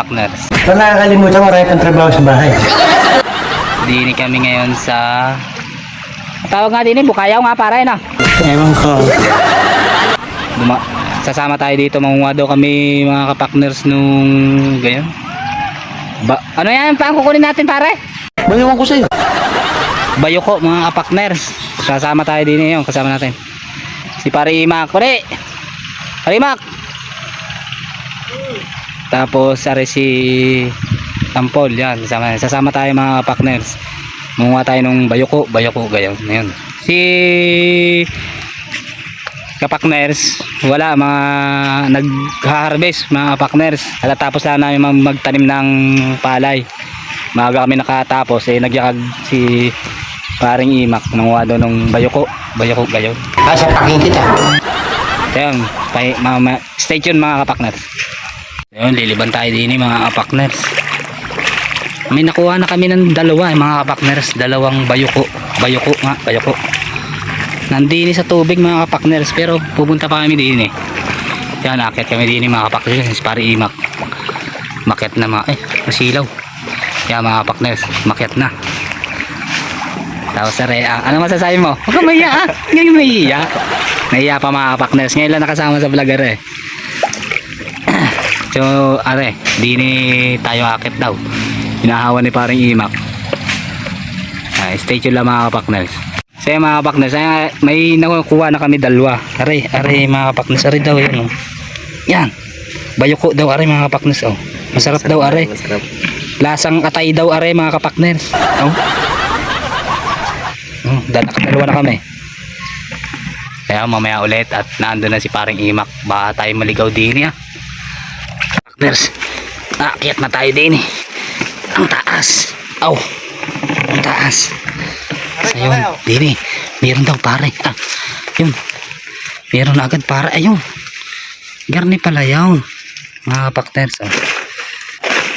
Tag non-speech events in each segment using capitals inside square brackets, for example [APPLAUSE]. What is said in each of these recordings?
Kapakners? Ito nakakalimutan marami pang trabaho sa bahay. Dini kami ngayon sa... Tawag nga din eh, bukayaw nga pare na. Ewan ko. Duma sasama tayo dito, mangunga daw kami mga kapakners nung... Ganyan. Ba ano yan pa ang kukunin natin pare? Mayroon ko sa'yo. Bayoko mga kapakners. Sasama tayo din yung kasama natin. Si pare Imak. Pare! Pare Imak! Tapos are si Tampol, yan. Sasama, sasama tayo mga partners. Munguha tayo ng bayoko, bayoko gayon. Ngayon. Si kapakners, wala mga nag-harvest mga partners. Alatapos lang namin mag- magtanim ng palay. Maaga kami nakatapos eh nagyakag si paring imak nanguha daw ng bayoko, bayoko gayon. Ah, sapakin kita. Ayun, pay, mama, stay tuned mga kapakners. Ayun, liliban tayo din eh, mga kapakners. May nakuha na kami ng dalawa eh, mga kapakners. Dalawang bayoko. Bayoko nga, bayoko. Nandini sa tubig mga kapakners pero pupunta pa kami din eh. Yan, akit kami din eh, mga kapakners. Si pare imak. Makyat na mga, eh, masilaw. Yan mga kapakners, makyat na. Tapos sa Rea, ano masasabi mo? Huwag kang mahiya ah. Ngayon mahiya. Nahiya pa mga partners. Ngayon lang nakasama sa vlogger eh. So, are, di ni tayo akit daw. Hinahawa ni parang imak. Ah, stay tuned lang mga partners. So yun, mga partners, ay, may nakukuha na kami dalawa. Are, are mga partners, are daw yun. Oh. Yan. Bayoko daw are mga partners. Oh. Masarap daw are. Masarap. Lasang atay daw are mga kapakners. Oh. Dal dalawa na kami. Kaya mamaya ulit at nandun na si paring imak. Baka tayo maligaw din ya. Partners, aakyat na tayo din eh. Ang taas. Aw. Ang taas. Sa yun, din eh. Meron daw pare. Ah, yun. Meron na agad pare. Ayun. Garni pala yun. Mga partners. Oh.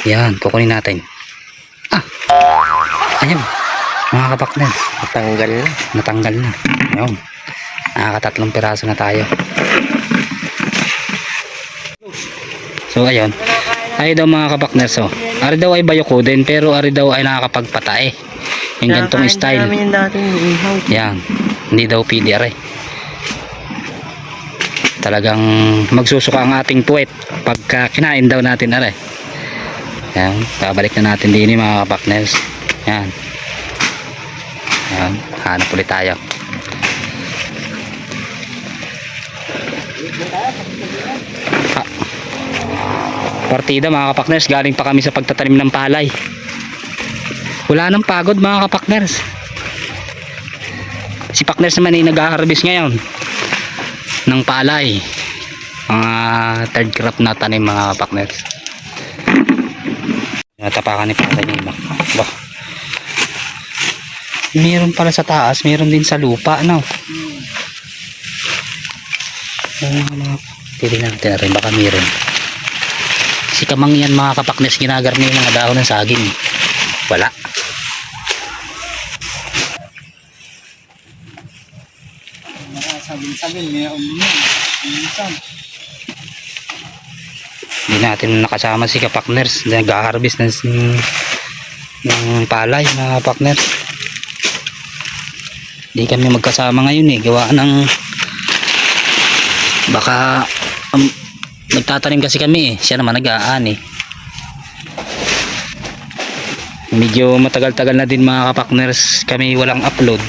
Yan, kukunin natin. Ah. Ayun. Mga kapakners. Matanggal na. Natanggal na. Ayun. Nakakatatlong piraso na tayo. So ayun. Ay daw mga kapakners oh. Ari daw ay bayoko din pero ari daw ay nakakapagpatae. Yung gantong style. yung ihaw. Yan. Hindi daw pili ari. Talagang magsusuka ang ating puwet pagka kinain daw natin ari. Yan. Babalik na natin din mga kapakners. Yan. Yan. Hanap ulit tayo. Partida mga kapakners. Galing pa kami sa pagtatanim ng palay. Wala nang pagod mga kapakners. Si pakners naman ay nag-harvest ngayon ng palay. Mga third crop na tanim mga kapakners. Natapakan ni palay niya bah meron pala sa taas meron din sa lupa no? Yung mga pili natin rin baka meron kamang yan mga kapaknes ginagarni yung mga dahon ng saging. Wala. Sabin-sabin, may uminom. Minsan. hindi natin nakasama si kapakners nag-harvest ng, ng palay mga kapakners hindi kami magkasama ngayon eh. Gawa ng baka um, nagtatanim kasi kami eh. Siya naman nag-aan eh medyo matagal-tagal na din mga kapakners. Kami walang upload.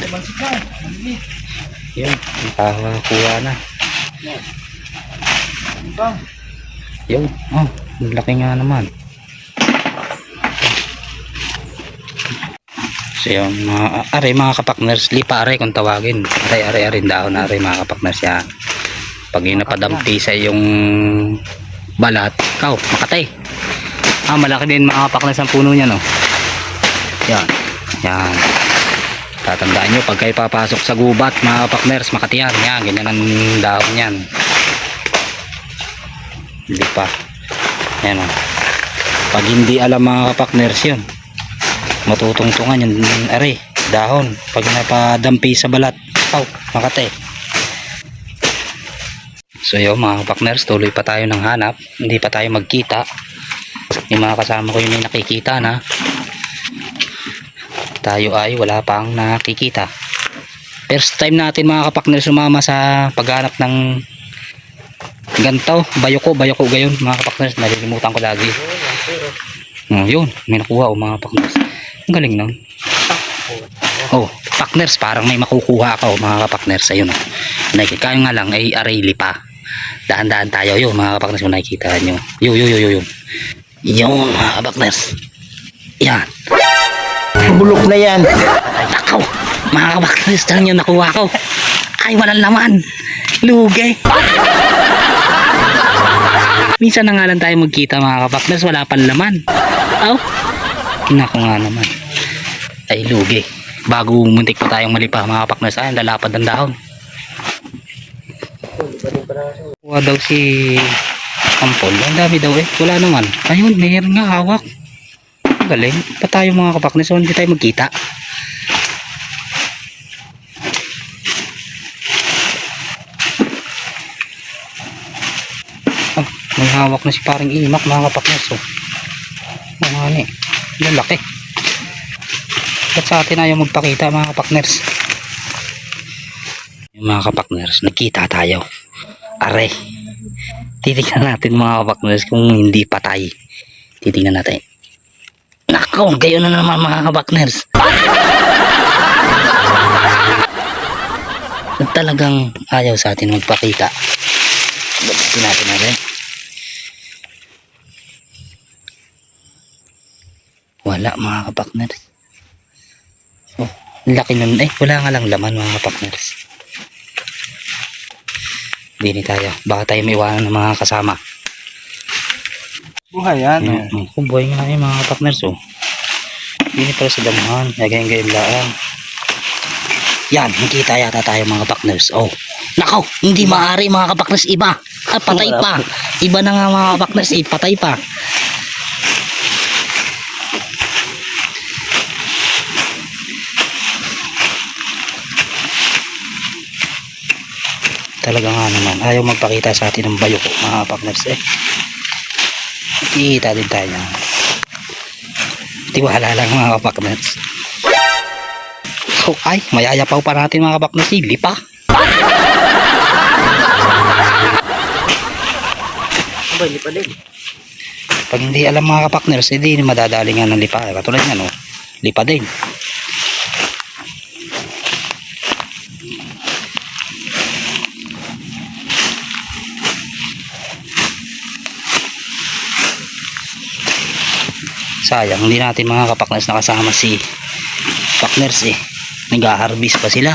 Yun nakakuha na. Yun oh laki nga naman. So yun mga are mga kapakners lipa are kung tawagin. Are are are daon are mga kapakners yan pag yun napadampi sa yung balat ikaw makatay. Ah malaki din mga kapakners ang puno niya no? Yan yan. Tatandaan nyo pag kayo papasok sa gubat mga kapakners makati yan. Yan ganyan ang dahon yan hindi pa. Yan o pag hindi alam mga kapakners yun. Matutungtungan yung are dahon. Pag napadampi sa balat paw makate so yun mga kapakners tuloy pa tayo ng hanap hindi pa tayo magkita Yung mga kasama ko yung may nakikita na tayo ay wala pang nakikita. First time natin mga kapakner sumama sa paghanap ng gantaw, bayoko, bayoko gayon mga kapakner. Nalilimutan ko lagi. Oh, yun, may nakuha oh, mga partners. Ang galing nun. Oh, partners, parang may makukuha ako mga kapakners. Ayun oh. Nakikita nga lang ay arayli pa. Daan-daan tayo yun mga kapakners kung nakikita nyo. Yo, yo, yo, yo, yo. Yun mga kapakners. Yan. Bulok na yan. Ay, nakaw. Mga kapakners, lang yung nakuha ko. Ay, walang laman. Lugi. Minsan na nga lang tayo magkita mga kapakners, wala pang laman. Aw. Kinako nga naman. Ay, lugi. Bago muntik pa tayong malipa mga kapakners, ay, lalapad ng dahon. Kuha daw si Ampol. Ang dami daw eh. Wala naman. Ayun, meron nga hawak. Galing. Pa tayo mga kapakners, so hindi tayo magkita. Oh, may hawak na si paring imak mga kapakners. Oh. Mga ani. Lalaki. Ba't sa atin ayaw magpakita mga kapakners? Yung mga kapakners, nagkita tayo. Are. Titignan natin mga kapakners kung hindi patay. Titignan natin. Nako, gayon na naman mga kapakners. [LAUGHS] At talagang ayaw sa atin magpakita. Ba't natin natin? Wala mga kapakners. Oh, laki nun eh. Wala nga lang laman mga kapakners. Dini tayo. Baka tayo may iwanan ng mga kasama. Buhay yan. Ano, oh, kung buhay nga yung mga kapakners oh. Dini pala sa damahan. Nagayon gayon lang. Yan, nakita yata tayo mga kapakners. Oh, nakaw, hindi maaari mga kapakners iba. Ah, patay pa. Iba na nga mga kapakners, eh, patay pa. Talaga nga naman, ayaw magpakita sa atin ng bayo ko mga kapakners eh. Kita din tayo. Tiwala lang mga kapakners. So, ay, mayayapaw pa natin mga kapakners. Hindi pa. Abay, hindi pa din. Pag hindi alam mga kapakners, hindi madadali nga ng lipa. Katulad nga, no? Lipa din. Sayang, hindi natin mga kapakners nakasama si pakners eh. Nag-harvest pa sila.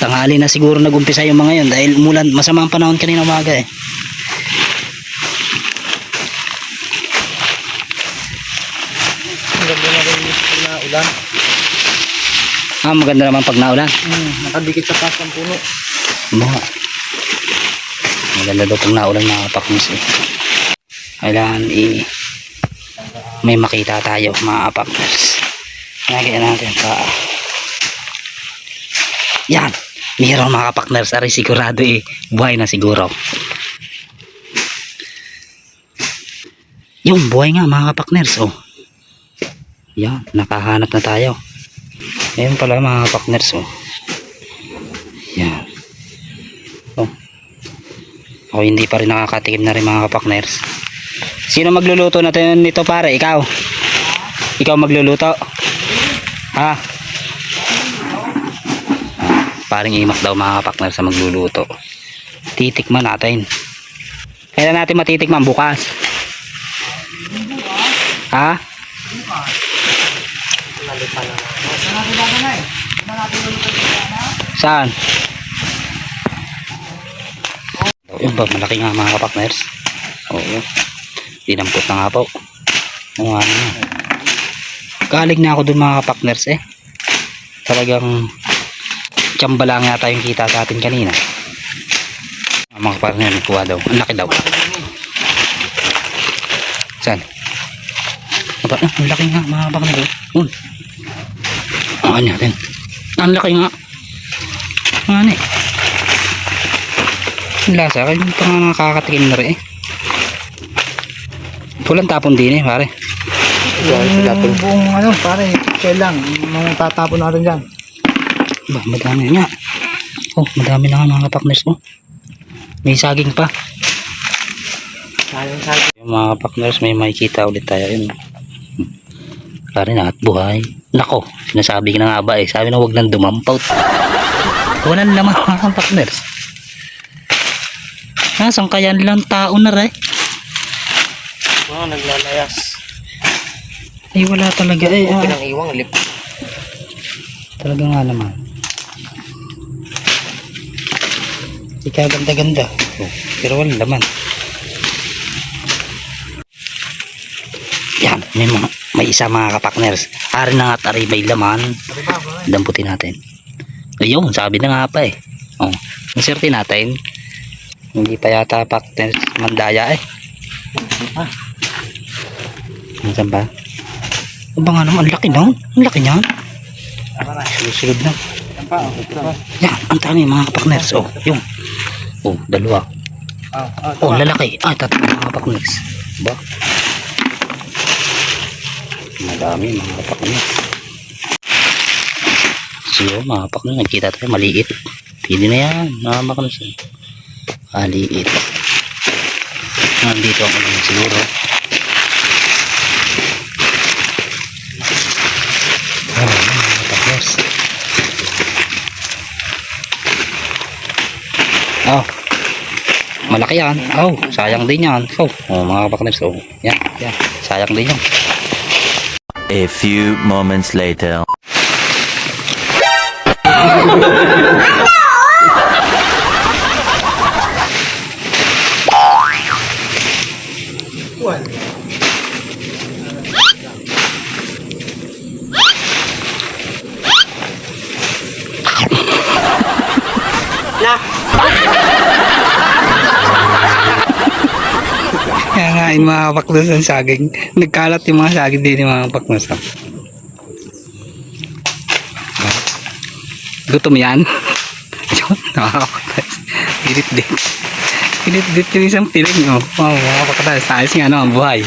Tanghali na siguro nag-umpisa yung mga yun dahil umulan, masama ang panahon kanina umaga eh. Ang ganda na rin yung na ulan. Ah, maganda naman pag naulan. Hmm, nakadikit sa pas ng puno. Mga. Maganda daw pag naulan mga kapakmis eh. Kailangan i may makita tayo mga kapakmis. Lagyan natin pa. Yan. Meron mga kapakners. Ari sigurado eh. Buhay na siguro. Yung buhay nga mga kapakners. Oh. Yan. Nakahanap na tayo. Ayan pala mga kapakners. Oh. Yan. Oh. Ako hindi pa rin nakakatikim na rin mga kapakners. Sino magluluto natin nito pare? Ikaw? Ikaw magluluto? Ha? Paring imak daw mga kapakners sa magluluto. Titikman natin. Kailan natin matitikman? Bukas. Ha? Saan? Yun ba, malaki nga mga kapakners. Oo. Dinampot na nga po. Nga naman. Galing na ako dun mga kapakners eh. Talagang tsamba lang yata yung kita sa atin kanina. Mga kapakners nagkuha daw. Ang laki daw. Saan? Aba, ah, ang laki nga mga kapakners. Un. Ang natin. Ang laki nga. Ano eh. Ang lasa, kaya pa nga nakakatikim na rin eh. Walang tapon din eh, pare. Yung buong ano, pare, shell lang. Mga tatapon natin dyan. Ba, madami nga. Oh, madami na nga mga kapakners mo. May saging pa. Sayang sayang. Yung mga kapakners, may makikita ulit tayo yun. Pare na at buhay. Nako, sinasabi ko na nga ba eh. Sabi na wag nang dumampaw. Walang laman mga kapakners. Nasaan kaya nilang tao na rin? Mga naglalayas. Ay wala talaga eh. Ah, Pinang-iwang lip. talaga nga naman. Ika ganda-ganda. Oh, pero walang laman. Yan, may mga may isa mga kapakners. Ari na nga tari may laman. Damputin natin. Ayun, sabi na nga pa eh. Oh, inserte natin. Hindi pa yata partners mandaya eh. Ah. Nasaan ba? Ano ba nga naman? Ang laki nun. Ang laki niyan. Tama na. Yan ang dami mga kapakners. Oh, yung. Oh, dalawa. Oh, lalaki. Ah, tatlo mga kapakners. Ba? Madami mga kapakners. So, mga kapakners. Nagkita tayo. Maliit. Pwede na yan. Mga kapakners. Maliit. Nandito ang ulan siguro. Yan, mga kapakners. Oh. Malaki yan. Oh, sayang din yan. Oh, oh mga kapakners. Oh, yan, yan. Sayang din yan. A few moments later. Na. Kaya nga, yung mga kapakners ang saging. Nagkalat yung mga saging din yung mga. Oh. Gutom yan. Yun, mga kapakners. Pilit din. Pilit din yung isang piling. Oh. Wow, mga kapakners. Ayos nga ang buhay.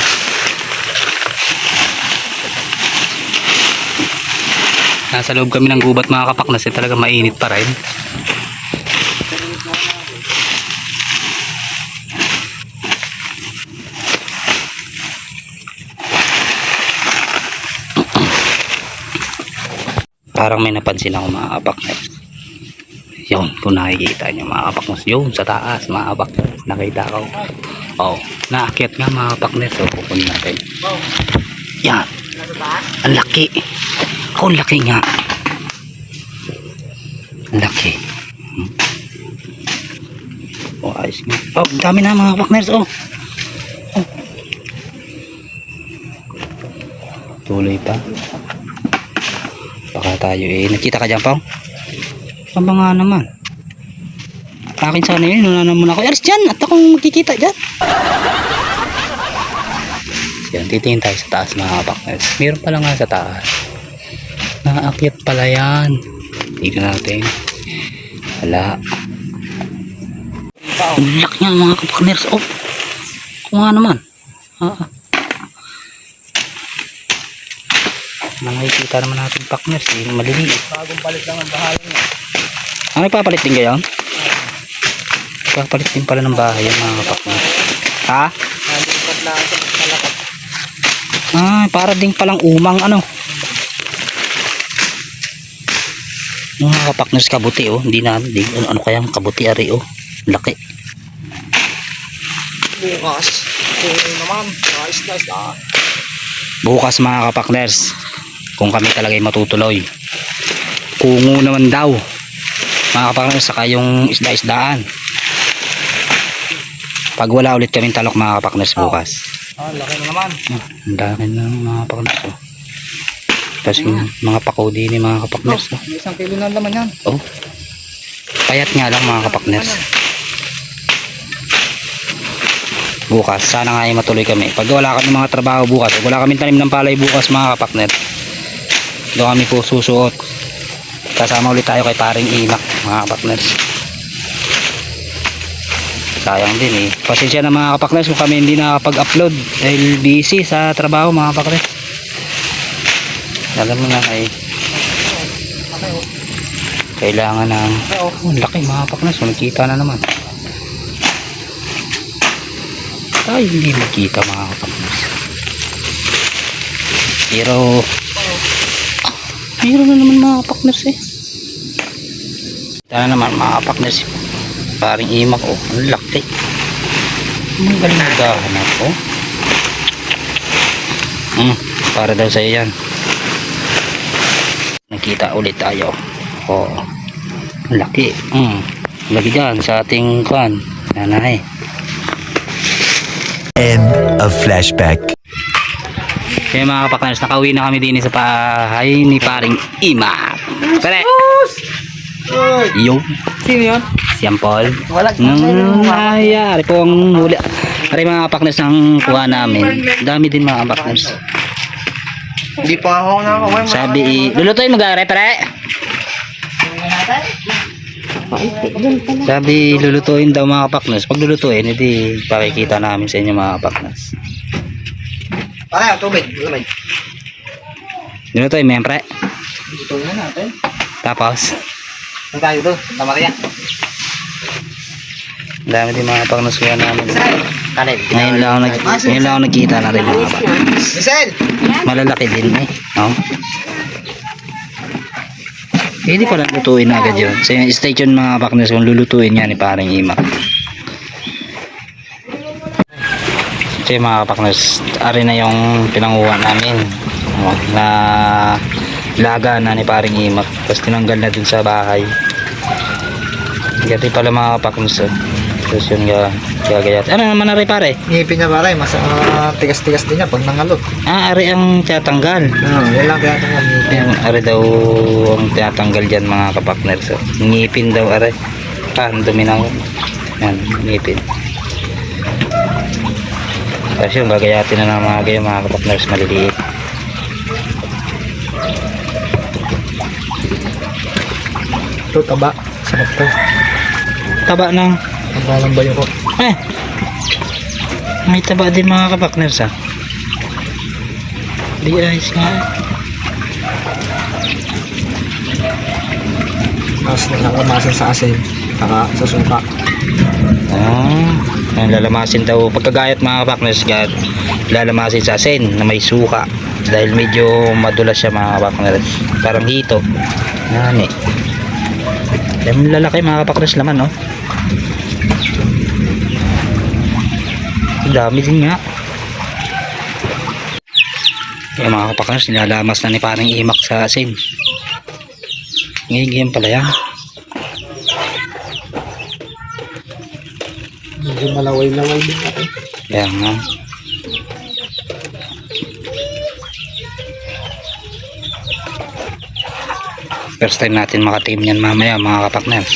Nasa loob kami ng gubat mga kapakners. Eh, talaga mainit pa rin. Parang may napansin ako mga kapakners yun kung nakikita nyo mga kapakners yun sa taas mga kapakners nakita ko. Oh naakyat nga mga kapakners so pupunin natin. Yan. Ang laki. Oh ang laki nga. Ang laki. Hmm. oh ayos nga. Oh dami na mga kapakners oh Oh. tuloy pa tayo eh. Nakita ka dyan pang Aba nga naman? Akin sana yun nuna naman ako Ers dyan! At akong magkikita dyan! Yan titingin tayo sa taas mga kapakners. Meron pala nga sa taas. Naakyat pala yan. Tignan natin. Wala. Ang laki nga mga kapakners. Oh kung nga naman. Ah, ah. Nakikita naman natin pakners eh maliliit Bagong palit lang ang bahala niya. Ano papalit din kayo? Papalit din pala ng bahay yung mga kapakners. Ha? Nalipat lang sa malakat. Ah, para din palang umang ano. Mga kapakners kabuti oh. Hindi na, di, ano, ano kayang kabuti ari oh. Laki. Bukas. Kung naman. Na, ayos na. Bukas mga kapakners. Kung kami talaga ay matutuloy. Kungo naman daw. Mga kapakners, saka yung isda-isdaan. Pag wala ulit kaming talok mga kapakners bukas. Ah, laki na naman. Ang dami na mga kapakners. Oh. Tapos yung mga pakodi ni mga kapakners. Oh. Isang kilo na laman yan. Oh. Payat nga lang mga kapakners. Bukas, sana nga ay matuloy kami. Pag wala kami mga trabaho bukas, pag wala kami tanim ng palay bukas mga kapakners, doon kami po susuot. Kasama ulit tayo kay paring Imak mga kapakners. sayang din eh. Pasensya na mga kapakners kung kami hindi nakapag-upload. Dahil busy sa trabaho mga kapakners. Alam mo na ay kailangan ng oh, laki mga kapakners. Magkita na naman. Tayo hindi magkita mga kapakners. Pero mayroon na naman mga kapakners eh. Tara naman mga kapakners paring imak oh ang laki. Ang galing naghahanap oh hmm, para daw sa'yo yan. Nakita ulit tayo. Oh ang laki. Hmm, lagi dyan sa ating kwan nanay. End of flashback. Kaya mga kapakners nakauwi na kami din sa bahay ni paring imak pare yo Sino yun? Siyam Paul. Walang Nung nangyari po ang huli. Ari mga partners ang kuha namin. Dami din mga partners. Hindi pa ako na ako. Sabi, lulutuin mo gare pre. Sabi, lulutuin daw mga partners. Pag lulutuin, hindi pakikita namin sa inyo mga partners. Pare, tubig. Tubig. Lulutuin mo yan pre. Dito na natin. Tapos, Saan tayo doon? Santa Maria. ang dami din mga partners kuha namin. Kanin. Ngayon lang nag, ngayon lang ako nagkita na rin mga. Michelle! Malalaki din eh. No? Hindi pala lutuin agad yun. So, stay tuned mga partners kung lulutuin yan ni paring imak. So yung mga partners, ari na yung pinanguha namin. No? Na laga na ni paring imak. Tapos tinanggal na dun sa bahay. Gati pala mga partners. oh. Tapos yun ga, gagayat. Ano naman ari pare? Ngipin niya pare. Mas ah, tigas-tigas din niya pag nangalot. Ah, ari ang tatanggal. Ah, yan lang itong ngipin. Are daw ang tinatanggal dyan mga kapakner. So, ngipin daw are. Ah, ang dumi ng yan, ngipin. Tapos yung gagayatin na ng mga ganyan mga kapakners maliliit. Ito, taba. Sarap to. Taba ng, Ang balang bayo ko. eh, may taba din mga kapakners ah. Di ayos nga. eh. Tapos nakakamasan sa asin. Saka sa suka. Ah, ang lalamasin daw pagkagayat mga kapakners gad lalamasin sa asin na may suka. Dahil medyo madulas siya mga kapakners parang hito. Yan eh yung lalaki mga kapakners laman no? Dami din nga. Yung mga kapakners nilalamas na ni parang imak sa asin. Ngayon pala yan Medyo malaway-laway din natin. Kaya nga. First time natin makatim yan mamaya mga kapakners.